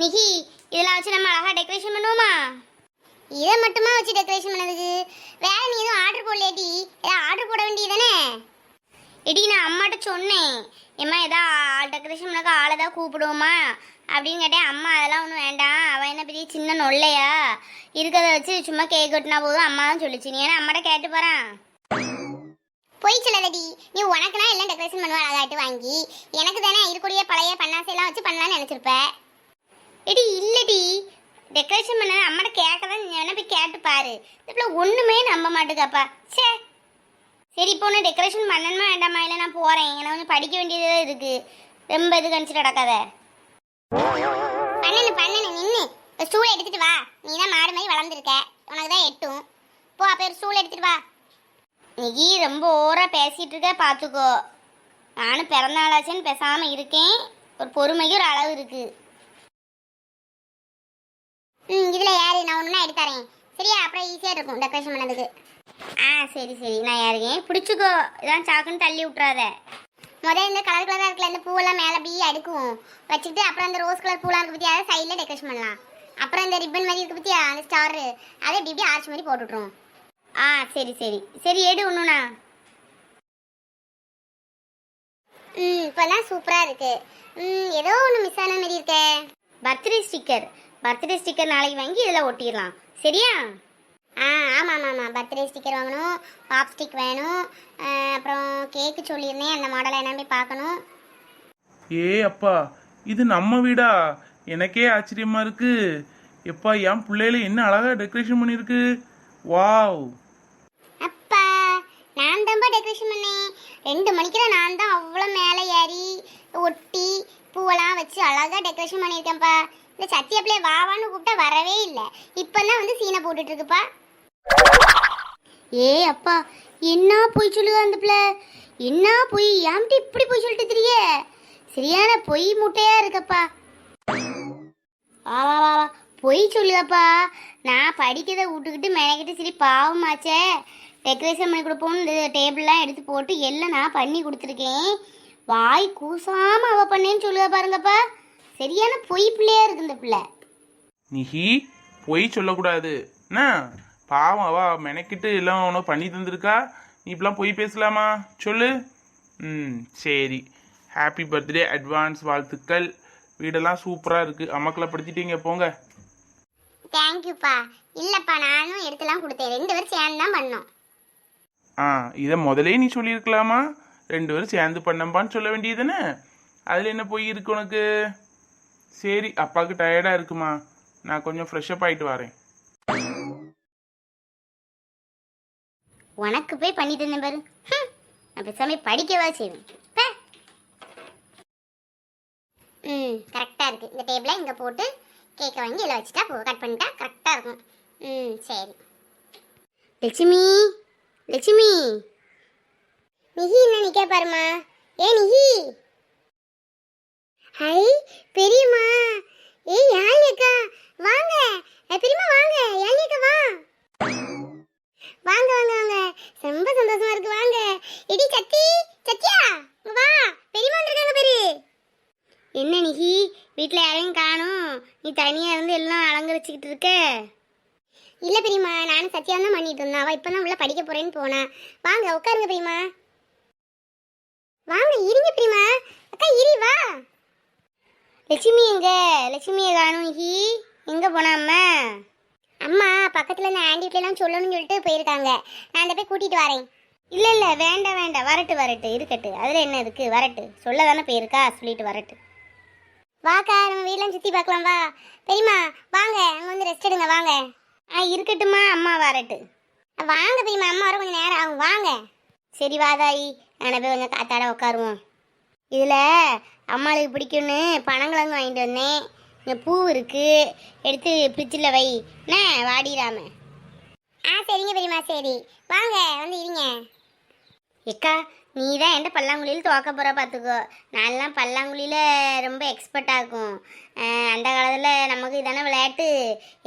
நிகி இதெல்லாம் வச்சு நம்ம அழகாக டெக்கரேஷன் பண்ணுவோமா? இதை மட்டுமா வச்சு டெக்கரேஷன் பண்ணதுக்கு? வேற நீ எதுவும் ஆர்டர் போடலையாடி. ஏதாவது ஆர்டர் போட வேண்டியதானே எடி நான் அம்மாட்ட சொன்னேன். ஏம்மா ஏதா டெக்கரேஷன் பண்ணக்க ஆள் ஏதாவது கூப்பிடுவோமா? அப்படின்னு கேட்டேன். அம்மா அதெல்லாம் ஒன்றும் வேண்டாம். அவன் என்ன பெரிய சின்ன நொல்லையா? இருக்கிறத வச்சு சும்மா கேக் கட்டினா போதும். அம்மா தான் சொல்லிச்சு. நீ ஏன்னா அம்மாட்ட கேட்டு போகிறான் பொய் சொல்லாதடி. நீ உனக்குனா எல்லாம் டெக்கரேஷன் பண்ணுவ அழகாட்டு வாங்கி. எனக்கு தானே இருக்கக்கூடிய பழைய பன்னாசையெல்லாம் வச்சு பண்ணலாம்னு நினச்சிருப்பேன் எடி இல்லடி. டெக்கரேஷன் பண்ண அம்மாட்ட கேட்க தான் வேணா போய் கேட்டு பாரு. இதுல ஒன்றுமே நம்ப மாட்டேக்காப்பா. சே சரி இப்போ ஒன்று டெக்கரேஷன் பண்ணணுமா வேண்டாமா? இல்லை நான் போகிறேன் எனக்கு கொஞ்சம் படிக்க வேண்டியது இருக்கு. ரொம்ப இது கணிச்சு நடக்காத. பண்ணனு பண்ணனு நின்று ஸ்டூல் எடுத்துட்டு வா. நீ தான் மாடு மாதிரி வளர்ந்துருக்க. உனக்கு தான் எட்டும். போ அப்போ ஒரு ஸ்டூல் எடுத்துட்டு வா. நீ ரொம்ப ஓராக பேசிட்டு இருக்க பார்த்துக்கோ நானும் பிறந்த நாளாச்சுன்னு பேசாமல் இருக்கேன். ஒரு பொறுமைக்கு ஒரு அளவு இருக்கு. ம் இதில் யார்? நான் ஒன்றுனா எடுத்து சரியா? அப்புறம் ஈஸியாக இருக்கும் டெக்கரேஷன் பண்ணதுக்கு. ஆ சரி சரி. நான் யாருக்கேன் பிடிச்சிக்கோ. இதான் சாக்குன்னு தள்ளி விட்றாத முதல்ல இந்த கலர் கலராக இருக்கல இந்த பூவெல்லாம் மேலே போய் அடுக்குவோம். வச்சுக்கிட்டு அப்புறம் அந்த ரோஸ் கலர் பூலாம் இருக்க பற்றியா அதை சைடில் டெக்கரேஷன் பண்ணலாம். அப்புறம் இந்த ரிப்பன் மாதிரி இருக்க பற்றியா அந்த ஸ்டாரு அதை இப்படி இப்படி ஆர்ச் மாதிரி போட்டு விட்ருவோம் ஆ சரி சரி. சரி எடு ஒன்றுண்ணா ம் இப்போல்லாம் சூப்பராக இருக்குது ம் ஏதோ ஒன்று மிஸ் ஆன மாதிரி இருக்கே. பர்த்டே ஸ்டிக்கர் பர்த்டே ஸ்டிக்கர் நாளைக்கு வாங்கி இதில் ஒட்டிடலாம். சரியா? ஆ ஆமாம் ஆமாம் ஆமாம் பர்த்டே ஸ்டிக்கர் வாங்கணும். பாப் ஸ்டிக் வேணும். அப்புறம் கேக்கு சொல்லியிருந்தேன். அந்த மாடலை என்ன போய் பார்க்கணும். ஏ அப்பா இது நம்ம வீடா? எனக்கே ஆச்சரியமா இருக்கு. எப்பா என் பிள்ளையில என்ன அழகா டெக்கரேஷன் பண்ணிருக்கு வாவ். அப்பா நான் தான்ப்பா டெக்கரேஷன் பண்ணேன். ரெண்டு மணிக்கெல்லாம் நான் தான் அவ்வளோ மேலே ஏறி ஒட்டி பூவெல்லாம் வச்சு அழகாக டெக்கரேஷன் பண்ணியிருக்கேன்ப்பா. இந்த சத்தியப்பிள்ளை வாவான்னு கூப்பிட்டா வரவே இல்லை. இப்போ தான் வந்து சீனை போட்டுட்டு இருக்குப்பா. ஏ அப்பா என்ன பொய் சொல்லுங்க அந்த பிள்ளை? என்ன பொய்? ஏன்ட்டு இப்படி பொய் சொல்லிட்டு தெரிய? சரியான பொய் முட்டையா இருக்கப்பா. வா வா வா வா. பொய் சொல்லுதப்பா. நான் படிக்கிறத விட்டுக்கிட்டு மெனக்கிட்டு சரி பாவமாச்சே. டெக்கரேஷன் பண்ணி கொடுப்போம்னு இந்த டேபிள்லாம் எடுத்து போட்டு எல்லாம் நான் பண்ணி கொடுத்துருக்கேன். வாய் கூசாமல் அவ பண்ணேன்னு சொல்லுதா பாருங்கப்பா. சரியான பொய் பிள்ளையா இருக்கு இந்த பிள்ளை. நிஹி பொய் சொல்லக்கூடாது. என்ன? பாவம் அவ மெனக்கிட்டு எல்லாம் உனக்கு பண்ணி தந்திருக்கா? நீ இப்பெல்லாம் பொய் பேசலாமா? சொல்லு. ம் சரி. ஹாப்பி பர்த்டே அட்வான்ஸ் வாழ்த்துக்கள். வீடெல்லாம் சூப்பராக இருக்குது அம்மாக்களை படுத்திட்டீங்க போங்க. தேங்க்யூப்பா இல்லைப்பா நானும் எடுத்துலாம் கொடுத்தேன். ரெண்டு பேரும் சேர்ந்து தான் பண்ணோம். ஆ இதை முதலே நீ சொல்லியிருக்கலாமா? ரெண்டு பேரும் சேர்ந்து பண்ணம்பான்னு சொல்ல வேண்டியதுதானே அதில் என்ன பொய் இருக்கு உனக்கு? சரி அப்பாவுக்கு டயர்டாக இருக்குமா? நான் கொஞ்சம் ஃப்ரெஷ்அப் ஆகிட்டு வரேன். உனக்கு போய் பண்ணி தந்தேன் பாரு. நான் பேசாம படிக்கவா செய்வேன். ம் கரெக்டாக இருக்கு. இந்த டேபிளை இங்கே போட்டு கேக்கை வாங்கி இதில் வச்சுட்டா போ கட் பண்ணிட்டா கரெக்டாக இருக்கும். ம் சரி. லட்சுமி லட்சுமி. நிஹி என்ன நிற்க பாருமா ஏ நிஹி ஹை பெரியம்மா ஏய் யாழ் அக்கா வாங்க ஏ, பெரியம்மா வாங்க யாழ் அக்கா வா வாங்க வாங்க வாங்க ரொம்ப சந்தோஷமா இருக்கு வாங்க எடி சத்தி சத்தியா இங்க வா பெரியம்மா வந்திருக்காங்க பெரு என்ன நிகி வீட்டில் யாரையும் காணும் நீ தனியாக இருந்து எல்லாம் அலங்கரிச்சுக்கிட்டு இருக்க இல்லை பெரியம்மா நானும் சத்யா தான் பண்ணிட்டு இருந்தேன். அவள் இப்போ தான் உள்ள படிக்க போறேன்னு போனா. வாங்க உட்காருங்க பெரியம்மா. வாங்க இருங்க பெரியம்மா. அக்கா இரி வா. லட்சுமி எங்க? லட்சுமியை காணும் ஹி. எங்க போனா அம்மா? அம்மா பக்கத்தில் இந்த சொல்லணும்னு சொல்லிட்டு போயிருக்காங்க. நான் அந்த போய் கூட்டிட்டு வரேன். இல்லை இல்லை வேண்டாம் வேண்டாம். வரட்டு வரட்டு. இருக்கட்டு. அதில் என்ன இருக்கு? வரட்டு. சொல்ல தானே போயிருக்கா? சொல்லிட்டு வரட்டு. வாக்கா நம்ம வீடெலாம் சுற்றி பார்க்கலாம் வா. பெரியம்மா வாங்க. அங்கே வந்து ரெஸ்ட் எடுங்க வாங்க. ஆ இருக்கட்டுமா அம்மா வரட்டு. வாங்க பெரியம்மா அம்மா வர கொஞ்சம் நேரம் ஆகும் வாங்க. சரி வாதாயி நான் போய் கொஞ்சம் காத்தாட உட்காருவோம். இதில் அம்மாளுக்கு பிடிக்கும்னு பனங்கிழங்கு வாங்கிட்டு வந்தேன். இங்கே பூ இருக்கு. எடுத்து ஃப்ரிட்ஜில் வை. என்ன? வாடிடாம. ஆ சரிங்க பெரியம்மா சரி. வாங்க வந்து இருங்க. எக்கா நீ தான் எந்த பல்லாங்குழியில் துவக்க போகிற பார்த்துக்கோ நான்லாம் பல்லாங்குழியில் ரொம்ப எக்ஸ்பர்ட்டாக இருக்கும். அந்த காலத்தில் நமக்கு இதான விளையாட்டு.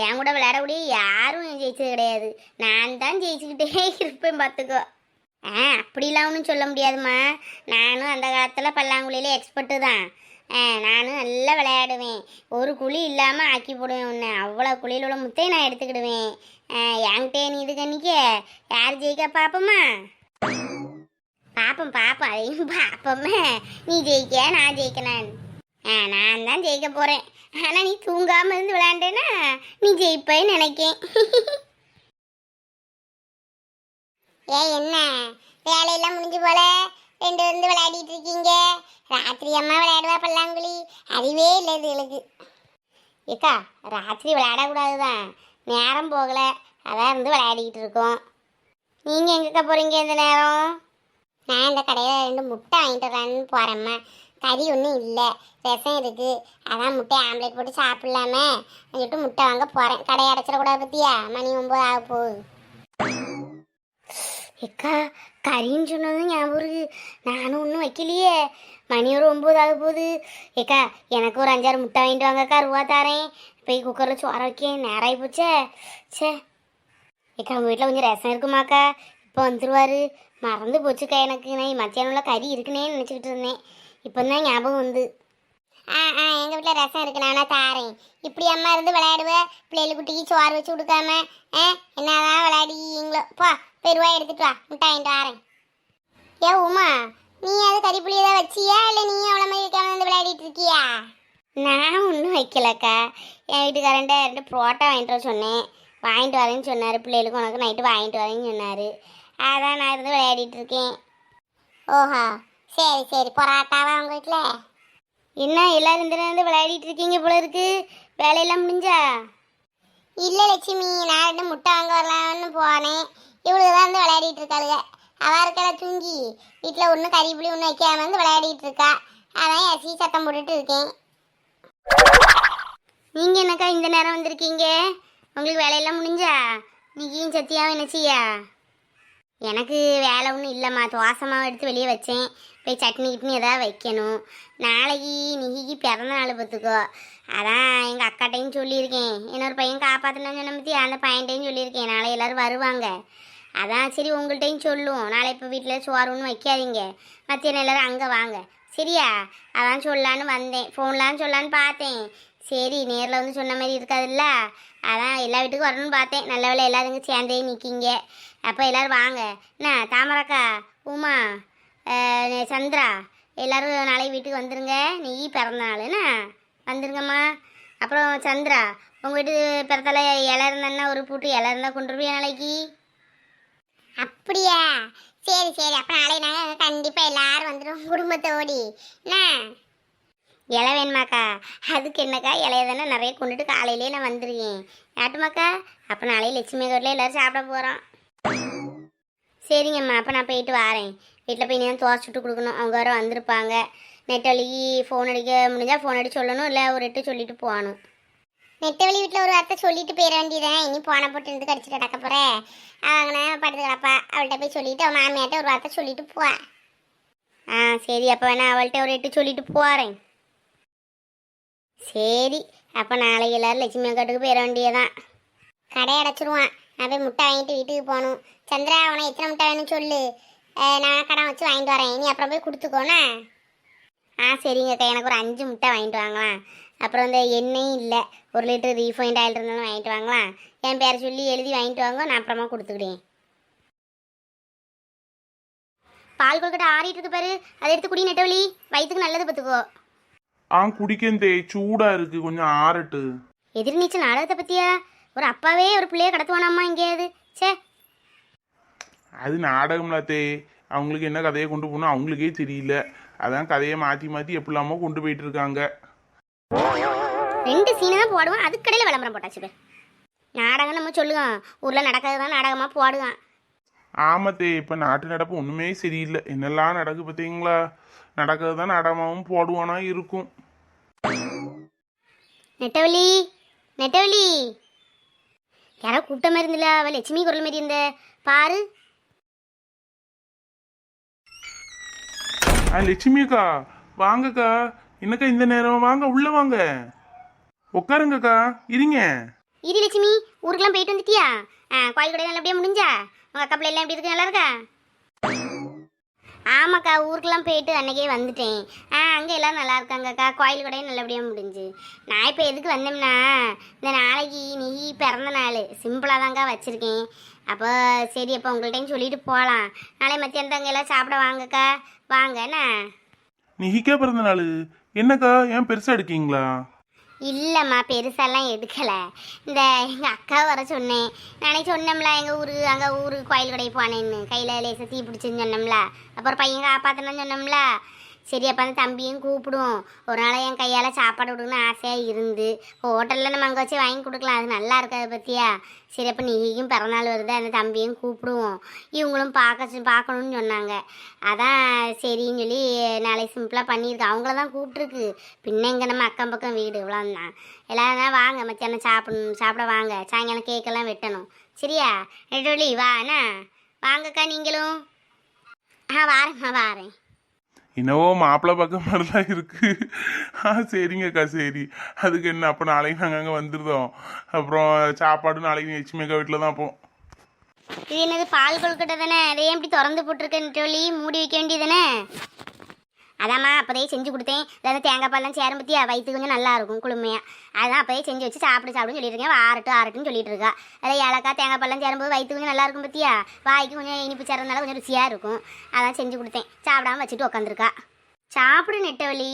என் கூட விளையாடக்கூடிய யாரும் ஜெயிச்சது கிடையாது. நான் தான் ஜெயிச்சுக்கிட்டே இருப்பேன் பார்த்துக்கோ ஆ அப்படிலாம் ஒன்றும் சொல்ல முடியாதும்மா. நானும் அந்த காலத்தில் பல்லாங்குழியில் எக்ஸ்பர்ட்டு தான். ஆ, நானும் நல்லா விளையாடுவேன். ஒரு குழி இல்லாமல் ஆக்கி போடுவேன் உன்னை. அவ்வளோ குழியில் உள்ள முத்தையை நான் எடுத்துக்கிடுவேன். என்கிட்டே நீ இது கண்ணிக்க. யார் ஜெயிக்க பார்ப்போமா பாப்போம் பாப்போம் அதையும் பாப்போமே. நீ ஜெயிக்க நான் ஜெயிக்கணும் ஆ நான் தான் ஜெயிக்க போகிறேன் ஆனால் நீ தூங்காமல் இருந்து விளையாண்டேன்னா நீ ஜெயிப்பேன்னு நினைக்கேன். ஏ என்ன? வேலையெல்லாம் முடிஞ்சு போல? ரெண்டு வந்து விளையாடிட்டு இருக்கீங்க. ராத்திரி அம்மா விளையாடுவா பல்லாங்குழி. அறிவே இல்லை இதுகளுக்கு ஏக்கா ராத்திரி விளையாடக்கூடாது தான் நேரம் போகலை. அதான் இருந்து விளையாடிக்கிட்டு இருக்கோம். நீங்கள் எங்கக்கா போகிறீங்க இந்த நேரம்? நான் இந்த கடையில் ரெண்டு முட்டை வாங்கிட்டு வரலான்னு போகிறேம்மா கறி ஒன்றும் இல்லை. ரசம் இருக்குது அதான் முட்டை ஆம்லேட் போட்டு சாப்பிட்லாமே. சொல்லிட்டு முட்டை வாங்க போகிறேன் கடை அடைச்சிடக்கூடாது பற்றியா மணி ஒம்பது ஆக போகுது. எக்கா கறின்னு சொன்னதும் ஞாபகம் இருக்கு. நானும் ஒன்றும் வைக்கலையே. மணி ஒரு ஒம்பது ஆக போகுது. ஏக்கா எனக்கு ஒரு அஞ்சாறு முட்டை வாங்கிட்டு வாங்கக்கா ரூபா தாரேன். போய் குக்கரில் சோற வைக்க நேராகி போச்சே. சே ஏக்கா உங்கள் வீட்டில் கொஞ்சம் ரசம் இருக்குமாக்கா இப்போ வந்துருவாரு. மறந்து போச்சுக்கா எனக்கு. நான் மத்தியானம்ல கறி இருக்குனே நினச்சிக்கிட்டு இருந்தேன். இப்போ தான் ஞாபகம் வந்து. ஆ ஆ எங்கள் வீட்டில் ரசம் இருக்கு. நானா தாரேன். இப்படி அம்மா இருந்து விளையாடுவ? பிள்ளைகள் குட்டிக்கு சோறு வச்சு கொடுக்காம ஆ? என்னதான் விளையாடிங்களோ போ ரூபாய் எடுத்துட்டு வா. முட்டை வாங்கிட்டு வரேன். ஏ உமா நீ அது கறிப்புளி ஏதாவது வச்சியா? இல்லை நீ அவ்வளோ மாதிரி வைக்காம வந்து விளையாடிட்டு இருக்கியா? நான் ஒன்றும் வைக்கலக்கா. என் வீட்டுக்காரன்ட்ட ரெண்டு புரோட்டா வாங்கிட்டு வர சொன்னேன். வாங்கிட்டு வரேன்னு சொன்னார். பிள்ளைகளுக்கு உனக்கு நைட்டு வாங்கிட்டு வரேன்னு சொன்னார். அதான் நான் இருந்து விளையாடிட்டு இருக்கேன். ஓஹா சரி சரி பரோட்டாவா உங்கள் வீட்டில் என்ன எல்லாரும் நேரம் விளையாடிட்டு இருக்கீங்க போல இருக்கு. வேலையெல்லாம் முடிஞ்சா? இல்லை லட்சுமி நான் ரெண்டு முட்டை வாங்க வரலாம்னு போனேன். இவ்வளவு தான் வந்து விளையாடிட்டு இருக்காளுங்க. அவ இருக்கல தூங்கி. வீட்டில் ஒன்றும் கறி புளி ஒன்றும் வைக்காம வந்து விளையாடிட்டு இருக்கா. அதான் எசி சத்தம் போட்டுட்டு இருக்கேன். நீங்கள் என்னக்கா இந்த நேரம் வந்திருக்கீங்க? உங்களுக்கு வேலையெல்லாம் முடிஞ்சா? நீயும் சத்தியாவும் என்ன செய்யா? எனக்கு வேலை ஒன்றும் இல்லைம்மா. தோசை மாவு எடுத்து வெளியே வச்சேன். போய் சட்னி கிட்னி ஏதாவது வைக்கணும். நாளைக்கு நிகிக்கு பிறந்த நாள் பார்த்துக்கோ. அதான் எங்கள் அக்காட்டையும் சொல்லியிருக்கேன். இன்னொரு பையன் காப்பாற்றினான்னு சொன்ன பற்றி அந்த பையன்ட்டையும் சொல்லியிருக்கேன். நாளை எல்லோரும் வருவாங்க. அதான் சரி உங்கள்கிட்டையும் சொல்லுவோம். நாளை இப்போ வீட்டில் சோறு ஒன்றும் வைக்காதீங்க. மத்தியானம் எல்லோரும் அங்கே வாங்க. சரியா? அதான் சொல்லலான்னு வந்தேன். ஃபோன்லான்னு சொல்லான்னு பார்த்தேன். சரி நேரில் வந்து சொன்ன மாதிரி இருக்காதுல்ல? அதான் எல்லா வீட்டுக்கும் வரணும்னு பார்த்தேன். நல்ல வேலை எல்லாருங்க சேர்ந்தே நிற்கிங்க அப்போ எல்லோரும் வாங்க. என்ன தாமரக்கா உமா சந்திரா எல்லாரும் நாளைக்கு வீட்டுக்கு வந்துருங்க. நீ பிறந்த நாள் என்ன? வந்துருங்கம்மா. அப்புறம் சந்திரா உங்கள் வீட்டு பிறத்தால இலை இருந்தா ஒரு பூட்டு இலை இருந்தால் கொண்டு வருவியா நாளைக்கு? அப்படியா? சரி சரி. அப்போ நாளைக்கு நாங்கள் கண்டிப்பாக எல்லோரும் வந்துடும் குடும்பத்தோடி. என்ன? இலை வேணுமாக்கா? அதுக்கு என்னக்கா இலைய தானே நிறைய கொண்டுட்டு காலையிலே நான் வந்துருக்கேன். ஆட்டுமாக்கா அப்போ நாளைக்கு லட்சுமி கோட்டில் எல்லோரும் சாப்பிட போகிறோம் சரிங்கம்மா அப்போ நான் போயிட்டு வரேன். வீட்டில் போய் நான் தோசை சுட்டு கொடுக்கணும். அவங்க வர வந்திருப்பாங்க. நெட்டவழிக்கு ஃபோன் அடிக்க முடிஞ்சால் ஃபோன் அடிச்சு சொல்லணும் இல்லை ஒரு எட்டு சொல்லிட்டு போகணும். நெட்டவழி வீட்டில் ஒரு வார்த்தை சொல்லிட்டு போயிட வேண்டியதான் இனி போன போட்டு இருந்து கடிச்சிட்டு கிடக்க போகிறேன் அவங்க படுத்து கிடப்பா அவள்கிட்ட போய் சொல்லிவிட்டு அவன் மாமியாட்ட ஒரு வார்த்தை சொல்லிட்டு போவா. ஆ சரி அப்போ வேணா அவள்கிட்ட ஒரு எட்டு சொல்லிட்டு போகிறேன் சரி அப்போ நாளைக்கு எல்லாரும் லட்சுமி அக்காட்டுக்கு போயிட வேண்டியதான் கடை அடைச்சிருவான். நான் போய் முட்டை வாங்கிட்டு வீட்டுக்கு போகணும். சந்திரா அவனை எத்தனை முட்டை வேணும்னு சொல்லு. நான் கடை வச்சு வாங்கிட்டு வரேன். நீ அப்புறம் போய் கொடுத்துக்கோண்ணே. ஆ சரிங்க அக்கா. எனக்கு ஒரு அஞ்சு முட்டை வாங்கிட்டு வாங்கலாம். அப்புறம் இந்த எண்ணெயும் இல்லை. ஒரு லிட்டர் ரீஃபைண்ட் ஆயில் இருந்தாலும் வாங்கிட்டு வாங்கலாம். என் பேரை சொல்லி எழுதி வாங்கிட்டு வாங்க. நான் அப்புறமா கொடுத்துக்கிட்டேன் பால் கொழுக்கட்டை ஆறிட்டு இருக்கு பாரு. அதை எடுத்து குடி நெட்டவழி வயிற்றுக்கு நல்லது பார்த்துக்கோ. ஆ குடிக்கேன் தே சூடா இருக்கு கொஞ்சம் ஆறட்டு. எதிர்நீச்சல் நாடகத்தை பத்தியா? ஒரு அப்பாவே ஒரு பிள்ளைய கடத்துவானாம்மா எங்கேயாவது சே அது நாடகம்ல தே அவங்களுக்கு என்ன கதையை கொண்டு போகணும் அவங்களுக்கே தெரியல. அதான் கதையை மாற்றி மாற்றி எப்படிலாமோ கொண்டு போயிட்டு இருக்காங்க ரெண்டு சீனை தான் போடுவான் அதுக்கடையில் விளம்பரம் போட்டாச்சு. நாடகம் நம்ம சொல்லுவோம் ஊரில் நடக்கிறது தான் நாடகமாக போடுவான். ஆமத்தே இப்போ நாட்டு நடப்பு ஒன்றுமே சரியில்லை. என்னெல்லாம் நடக்கு பார்த்தீங்களா நடக்கிறது தான் நாடகமாகவும் போடுவானா இருக்கும். நெட்டவள்ளி நெட்டவள்ளி. யாரோ கூப்பிட்ட மாதிரி இருந்தில்ல அவள் லட்சுமி குரல் மாதிரி இருந்த. பாரு. ஆ லட்சுமி அக்கா வாங்கக்கா என்னக்கா இந்த நேரம்? வாங்க உள்ள வாங்க. உட்காருங்கக்கா இருங்க. இரு லட்சுமி ஊருக்கெல்லாம் போயிட்டு வந்துட்டியா? கோயில் கூட நல்லபடியாக முடிஞ்சா? உங்கள் அக்கா பிள்ளை எப்படி இருக்கு? நல்லா இருக்கா? ஆமாக்கா ஊருக்கெல்லாம் போயிட்டு அன்னைக்கே வந்துட்டேன். ஆ அங்கே எல்லாம் நல்லா இருக்காங்கக்கா. கோயில் கூட நல்லபடியாக முடிஞ்சு. நான் இப்போ எதுக்கு வந்தோம்னா இந்த நாளைக்கு நீ பிறந்த நாள். சிம்பிளாக தாங்க்கா வச்சுருக்கேன். அப்போ சரி அப்போ உங்கள்கிட்டையும் சொல்லிட்டு போகலாம் நாளை மத்தியானம் அங்கே எல்லாம் சாப்பிட வாங்கக்கா. வாங்க என்ன? நிகிக்கா பிறந்த நாள். என்னக்கா? ஏன் பெருசாக எடுக்கீங்களா? இல்லைம்மா பெருசாலாம் எடுக்கலை. இந்த எங்கள் அக்கா வர சொன்னேன். நானே சொன்னோம்ல எங்கள் ஊர் அங்கே ஊரு கோயில் கடைக்கு போனேன்னு. கையில் லேசாக தீ பிடிச்சுன்னு சொன்னோம்ல. அப்புறம் பையன் காப்பாற்றணும்னு சொன்னோம்ல. சரி அப்போ அந்த தம்பியும் கூப்பிடுவோம். ஒரு நாள் என் கையால் சாப்பாடு கொடுக்கணும்னு ஆசையாக இருந்து ஹோட்டலில் நம்ம அங்கே வச்சு வாங்கி கொடுக்கலாம். அது நல்லா இருக்காது பற்றியா சரி அப்போ நீயும் பிறநாள் வருது அந்த தம்பியும் கூப்பிடுவோம். இவங்களும் பார்க்க பார்க்கணும்னு சொன்னாங்க. அதான் சரின்னு சொல்லி நாளைக்கு சிம்பிளாக பண்ணியிருக்கேன் அவங்கள தான் கூப்பிட்ருக்கு பின்ன இங்கே நம்ம அக்கம் பக்கம் வீடு இவ்வளோந்தான் எல்லாரும் தான் வாங்க மத்தியானம் சாப்பிடணும் சாப்பிட வாங்க. சாயங்காலம் கேக்கெல்லாம் வெட்டணும். சரியா? நெட்டொலி வா என்ன? வாங்கக்கா நீங்களும். ஆ வாரேம்மா வாரேன். என்னவோ மாப்பிள்ளை பக்கம் மாதிரிலாம் இருக்கு. ஆ சரிங்கக்கா சரி. அதுக்கு என்ன அப்போ நாளைக்கு நாங்கள் அங்கே வந்துருந்தோம் அப்புறம் சாப்பாடு நாளைக்கு லட்சுமிக்கா வீட்டில் தான் அப்போம் இது என்னது பால் கொழுக்கட்டை தானே? அதை ஏன் இப்படி திறந்து போட்டிருக்கேன் நெட்டொலி மூடி வைக்க வேண்டியதானே அதாம்மா அப்போதே செஞ்சு கொடுத்தேன். அதாவது தேங்காய் பால்லாம் சேரும் பற்றியா வயிற்று கொஞ்சம் நல்லா இருக்கும் குளுமையாக அதான் அப்போதே செஞ்சு வச்சு சாப்பிடு சாப்பிடுன்னு சொல்லியிருக்கேன் இருக்கேன். ஆறட்டு சொல்லிட்டு இருக்கா. அதில் ஏலக்காய் தேங்காய் பால்லாம் சேரும்போது வயிற்று கொஞ்சம் நல்லா இருக்கும் பற்றியா வாய்க்கு கொஞ்சம் இனிப்பு சேர்றதுனால கொஞ்சம் ருசியாக இருக்கும். அதான் செஞ்சு கொடுத்தேன். சாப்பிடாம வச்சுட்டு உட்காந்துருக்கா சாப்பிடு நெட்டவழி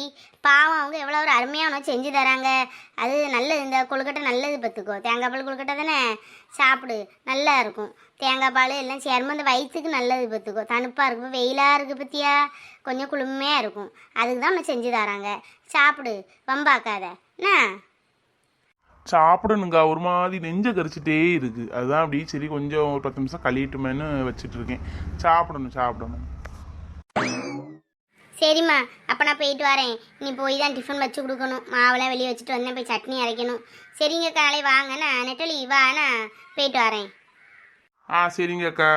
பாவம் அவங்க எவ்வளோ ஒரு அருமையாக செஞ்சு தராங்க. அது நல்லது இந்த கொழுக்கட்டை நல்லது பார்த்துக்கோ. தேங்காய் பால் கொழுக்கட்டை தானே? சாப்பிடு நல்லா இருக்கும். தேங்காய் பால் எல்லாம் சேரும்போது அந்த வயிற்றுக்கு நல்லது பார்த்துக்கோ. தணுப்பாக இருக்கும். வெயிலாக இருக்குது பற்றியா கொஞ்சம் குளுமையாக இருக்கும். அதுக்கு தான் உனக்கு செஞ்சு தராங்க. சாப்பிடு. வம்பாக்காத என்ன? சாப்பிடணுங்கா. ஒரு மாதிரி நெஞ்ச கரிச்சிட்டே இருக்கு. அதுதான் அப்படி சரி கொஞ்சம் ஒரு பத்து நிமிஷம் கழியட்டுமேன்னு வச்சுட்டு இருக்கேன். சாப்பிடணும் சாப்பிடணும். சரிம்மா. அப்போ நான் போயிட்டு வரேன். நீ போய் தான் டிஃபன் வச்சு கொடுக்கணும். மாவெல்லாம் வெளியே வச்சுட்டு வந்தேன். போய் சட்னி அரைக்கணும். சரிங்க காலை வாங்கண்ணா நெட்டலி வாண்ணா போயிட்டு வரேன். ஆ சரிங்க அக்கா